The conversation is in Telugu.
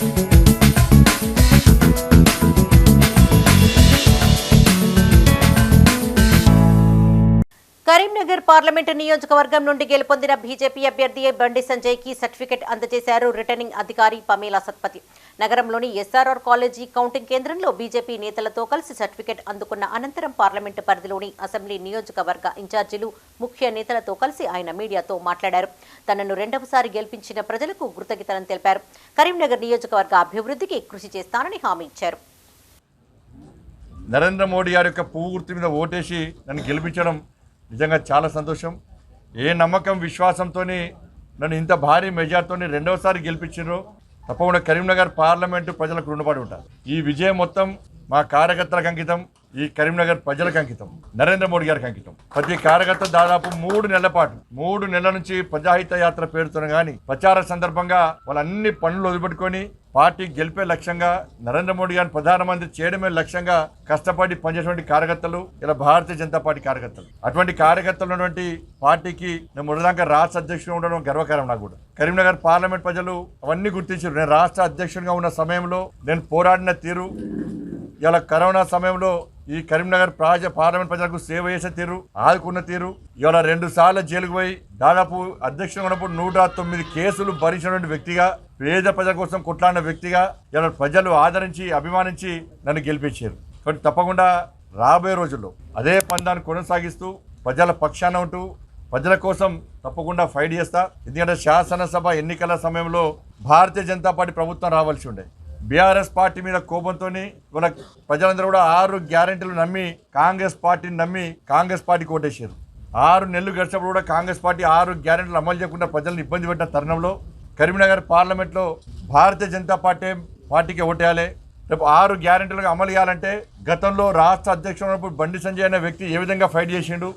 Thank you. కరీంనగర్ పార్లమెంటు నియోజకవర్గం నుండి గెలుపొందిన బీజేపీ అభ్యర్థి బండి సంజయ్కి సర్టిఫికెట్ అందజేశారు రిటర్నింగ్ అధికారి పమేలా సత్పతి. నగరంలోని ఎస్ఆర్ఆర్ కాలేజీ కౌంటింగ్ కేంద్రంలో బీజేపీ నేతలతో కలిసి సర్టిఫికెట్ అందుకున్న అనంతరం పార్లమెంటు పరిధిలోని అసెంబ్లీ నియోజకవర్గ ఇన్ఛార్జీలు ముఖ్య నేతలతో కలిసి ఆయన మీడియాతో మాట్లాడారు. తనను రెండవసారి గెలిపించిన ప్రజలకు కృతజ్ఞతలను తెలిపారు. కరీంనగర్ నియోజకవర్గ అభివృద్ధికి కృషి చేస్తానని హామీ ఇచ్చారు. నరేంద్ర మోడీ గారి యొక్క పువ్వు గుర్తు మీద ఓటేసి నన్ను గెలిపించడం నిజంగా చాలా సంతోషం. ఏ నమ్మకం విశ్వాసంతో నన్ను ఇంత భారీ మెజార్తో రెండవసారి గెలిపించారు తప్పకుండా కరీంనగర్ పార్లమెంటు ప్రజలకు రుణపడి ఉంటారు. ఈ విజయం మొత్తం మా కార్యకర్తలకు అంకితం. ఈ కరీంనగర్ ప్రజలకు అంకితం నరేంద్ర మోడీ గారికి అంకితం. ప్రతి కార్యకర్త దాదాపు మూడు నెలల పాటు మూడు నెలల నుంచి ప్రజాహిత యాత్ర పేరుతో కానీ ప్రచార సందర్భంగా వాళ్ళ అన్ని పనులు వదిలిపెట్టుకొని పార్టీ గెలిపే లక్ష్యంగా నరేంద్ర మోడీ గారిని ప్రధానమంత్రి చేయడమే లక్ష్యంగా కష్టపడి పనిచేసినటువంటి కార్యకర్తలు ఇలా భారతీయ జనతా పార్టీ కార్యకర్తలు. అటువంటి కార్యకర్తలు ఉన్నటువంటి పార్టీకి నేను మొదటిదాకా రాష్ట్ర అధ్యక్షుడు ఉండడం గర్వకారం నాకు కూడా. కరీంనగర్ పార్లమెంట్ ప్రజలు అవన్నీ గుర్తించారు. నేను రాష్ట్ర అధ్యక్షుడిగా ఉన్న సమయంలో నేను పోరాడిన తీరు ఇలా కరోనా సమయంలో ఈ కరీంనగర్ ప్రాజ పార్లమెంట్ ప్రజలకు సేవ చేసే తీరు ఆదుకున్న తీరు. ఇవాళ రెండు సార్లు జైలుకు పోయి దాదాపు అధ్యక్షుడు ఉన్నప్పుడు నూట తొమ్మిది కేసులు భరించినటువంటి వ్యక్తిగా పేద ప్రజల కోసం కొట్లాడిన వ్యక్తిగా ఇవాళ ప్రజలు ఆదరించి అభిమానించి నన్ను గెలిపించారు. కాబట్టి తప్పకుండా రాబోయే రోజుల్లో అదే పందాన్ని కొనసాగిస్తూ ప్రజల పక్షాన ఉంటూ ప్రజల కోసం తప్పకుండా ఫైట్ చేస్తా. ఎందుకంటే శాసనసభ ఎన్నికల సమయంలో భారతీయ జనతా పార్టీ ప్రభుత్వం రావాల్సి ఉండే. బీఆర్ఎస్ పార్టీ మీద కోపంతో వాళ్ళ ప్రజలందరూ కూడా ఆరు గ్యారెంటీలు నమ్మి కాంగ్రెస్ పార్టీని నమ్మి కాంగ్రెస్ పార్టీకి ఓటేశారు. ఆరు నెలలు గడిచినప్పుడు కూడా కాంగ్రెస్ పార్టీ ఆరు గ్యారెంటీలు అమలు చేయకుండా ప్రజలను ఇబ్బంది పెట్టిన తరుణంలో కరీంనగర్ పార్లమెంట్లో భారతీయ జనతా పార్టీ పార్టీకి ఓటేయాలి. రేపు ఆరు గ్యారెంటీలుగా అమలు చేయాలంటే గతంలో రాష్ట్ర అధ్యక్షుడు బండి సంజయ్ అనే వ్యక్తి ఏ విధంగా ఫైట్ చేసిండు?